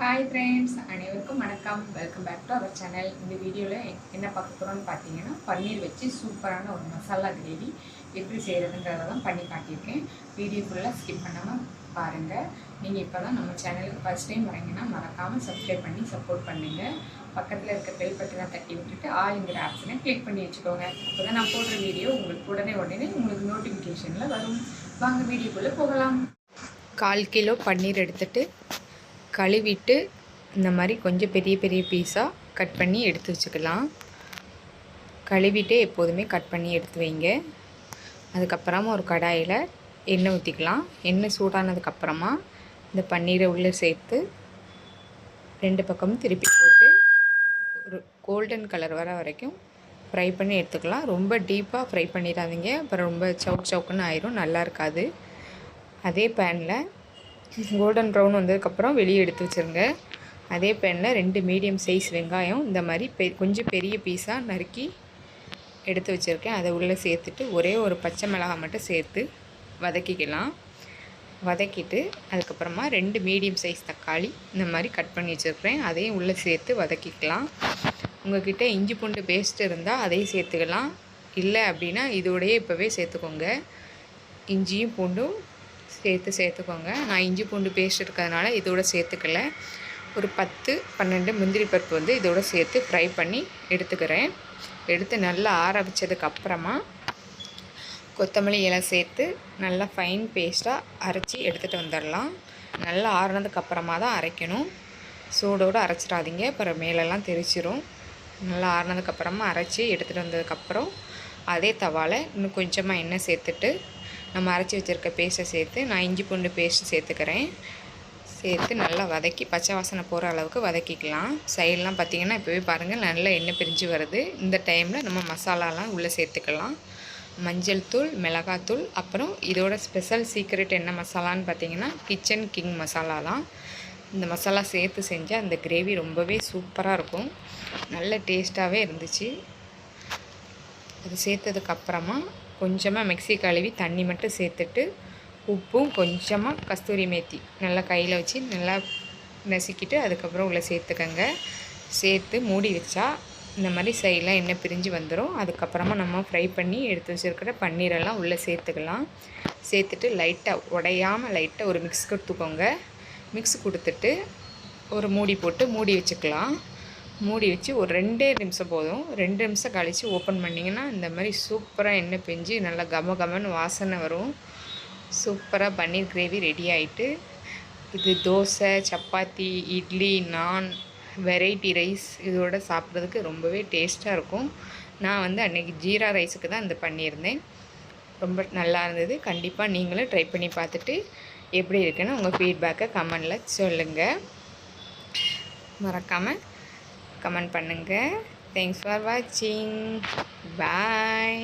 Hi friends அனைவருக்கும் வணக்கம். Welcome back to our channel இந்த வீடியோவில் என்ன பார்க்க போகிறோம்னு பார்த்தீங்கன்னா பன்னீர் வச்சு சூப்பரான ஒரு மசாலா கிரேவி எப்படி செய்கிறதுன்றதை தான் பண்ணி காட்டியிருக்கேன். வீடியோ ஃபுல்லாக ஸ்கிப் பண்ணாமல் பாருங்கள் நீங்கள் இப்போ தான் நம்ம சேனலுக்கு ஃபஸ்ட் டைம் வரீங்கன்னா மறக்காமல் சப்ஸ்கிரைப் பண்ணி சப்போர்ட் பண்ணுங்கள் பக்கத்தில் இருக்க பெல் பட்டனை தட்டி விட்டுட்டு ஆளுங்கிற ஆப்ஷனை கிளிக் பண்ணி வச்சுக்கோங்க. அப்போ தான் நான் போடுற வீடியோ உங்களுக்கு உடனே உடனே உங்களுக்கு நோட்டிஃபிகேஷனில் வரும். வாங்க வீடியோக்குள்ளே போகலாம். கால் கிலோ பன்னீர் எடுத்துகிட்டு கழுவிட்டு இந்த மாதிரி கொஞ்சம் பெரிய பெரிய பீஸாக கட் பண்ணி எடுத்து வச்சுக்கலாம். கழுவிட்டு எப்போதுமே கட் பண்ணி எடுத்து வைங்க. அதுக்கப்புறமா ஒரு கடாயில் எண்ணெய் ஊற்றிக்கலாம் எண்ணெய் சூடானதுக்கப்புறமா இந்த பன்னீரை உள்ளே சேர்த்து ரெண்டு பக்கமும் திருப்பி போட்டு ஒரு கோல்டன் கலர் வர வரைக்கும் ஃப்ரை பண்ணி எடுத்துக்கலாம். ரொம்ப டீப்பாக ஃப்ரை பண்ணிடாதீங்க. அப்புறம் ரொம்ப சவுக் சவுக்குன்னு ஆயிரும். நல்லா இருக்காது. அதே பேனில் கோல்டன் ப்ரௌன் வந்ததுக்கப்புறம் வெளியே எடுத்து வச்சுருங்க. அதே பேனில் ரெண்டு மீடியம் சைஸ் வெங்காயம் இந்த மாதிரி பெ கொஞ்சம் பெரிய பீஸாக நறுக்கி எடுத்து வச்சுருக்கேன். அதை உள்ளே சேர்த்துட்டு ஒரே ஒரு பச்சை மிளகாய் மட்டும் சேர்த்து வதக்கிக்கலாம். வதக்கிட்டு அதுக்கப்புறமா ரெண்டு மீடியம் சைஸ் தக்காளி இந்த மாதிரி கட் பண்ணி வச்சுருக்கிறேன். அதையும் உள்ளே சேர்த்து வதக்கிக்கலாம். உங்கள்கிட்ட இஞ்சி பூண்டு பேஸ்ட் இருந்தால் அதையும் சேர்த்துக்கலாம். இல்லை அப்படின்னா இதோடையே இப்போவே சேர்த்துக்கோங்க. இஞ்சியும் பூண்டும் சேர்த்து சேர்த்துக்கோங்க. நான் இஞ்சி பூண்டு பேஸ்ட் இருக்கிறதுனால இதோட சேர்த்துக்கல. ஒரு பத்து பன்னெண்டு முந்திரி பருப்பு வந்து இதோட சேர்த்து ஃப்ரை பண்ணி எடுத்துக்கிறேன். எடுத்து நல்லா ஆற வச்சதுக்கப்புறமா கொத்தமல்லி இலை சேர்த்து நல்லா ஃபைன் பேஸ்ட்டாக அரைச்சி எடுத்துகிட்டு வந்துடலாம். நல்லா ஆறுனதுக்கப்புறமா தான் அரைக்கணும். சூடோடு அரைச்சிடாதீங்க. அப்புறம் மேலெல்லாம் தெரிச்சிரும். நல்லா ஆறுனதுக்கப்புறமா அரைச்சி எடுத்துகிட்டு வந்ததுக்கப்புறம் அதே தவாவில் இன்னும் கொஞ்சமாக எண்ணெய் சேர்த்துட்டு நம்ம அரைச்சி வச்சுருக்க பேஸ்ட்டை சேர்த்து நான் இஞ்சி பூண்டு பேஸ்ட்டு சேர்த்துக்கிறேன். சேர்த்து நல்லா வதக்கி பச்சை வாசனை போகிற அளவுக்கு வதக்கிக்கலாம். சைடெலாம் பார்த்திங்கன்னா இப்போவே பாருங்கள் நல்லா எண்ணெய் பிரிஞ்சு வருது. இந்த டைமில் நம்ம மசாலாலாம் உள்ளே சேர்த்துக்கலாம். மஞ்சள் தூள் மிளகாத்தூள் அப்புறம் இதோட ஸ்பெஷல் சீக்ரெட் என்ன மசாலான்னு பார்த்தீங்கன்னா கிச்சன் கிங் மசாலா தான் இந்த மசாலா சேர்த்து செஞ்சால் அந்த கிரேவி ரொம்பவே சூப்பராக இருக்கும். நல்ல டேஸ்ட்டாகவே இருந்துச்சு. அது சேர்த்ததுக்கப்புறமா கொஞ்சமாக மிக்சி கழுவி தண்ணி மட்டும் சேர்த்துட்டு உப்பும் கொஞ்சமாக கஸ்தூரி மேத்தி நல்லா கையில் வச்சு நல்லா நசுக்கிட்டு அதுக்கப்புறம் உள்ளே சேர்த்துக்கங்க. சேர்த்து மூடி வச்சா இந்த மாதிரி சைடெலாம் எண்ணெய் பிரிஞ்சு வந்துடும் அதுக்கப்புறமா நம்ம ஃப்ரை பண்ணி எடுத்து வச்சுருக்கிற பன்னீரெல்லாம் உள்ளே சேர்த்துக்கலாம். சேர்த்துட்டு லைட்டாக உடையாமல் லைட்டாக ஒரு மிக்ஸ் கொடுத்துக்கோங்க. மிக்ஸ் கொடுத்துட்டு ஒரு மூடி போட்டு மூடி வச்சுக்கலாம். மூடி வச்சு ஒரு ரெண்டே நிமிஷம் போதும். ரெண்டு நிமிஷம் கழித்து ஓப்பன் பண்ணிங்கன்னா இந்த மாதிரி சூப்பராக எண்ணெய் பெஞ்சு நல்லா கம கமன்னு வாசனை வரும். சூப்பராக பன்னீர் கிரேவி ரெடி ஆகிட்டு இது தோசை சப்பாத்தி இட்லி நான் வெரைட்டி ரைஸ் இதோட சாப்பிட்றதுக்கு ரொம்பவே டேஸ்ட்டாக இருக்கும். நான் வந்து அன்றைக்கி ஜீரா ரைஸுக்கு தான் இந்த பண்ணியிருந்தேன். ரொம்ப நல்லா இருந்தது. கண்டிப்பாக நீங்களும் ட்ரை பண்ணி பார்த்துட்டு எப்படி இருக்குன்னு உங்கள் ஃபீட்பேக்கை கமெண்டில் சொல்லுங்கள் மறக்காமல் கமெண்ட் பண்ணுங்கள் தேங்க்ஸ் ஃபார் வாட்சிங் பாய்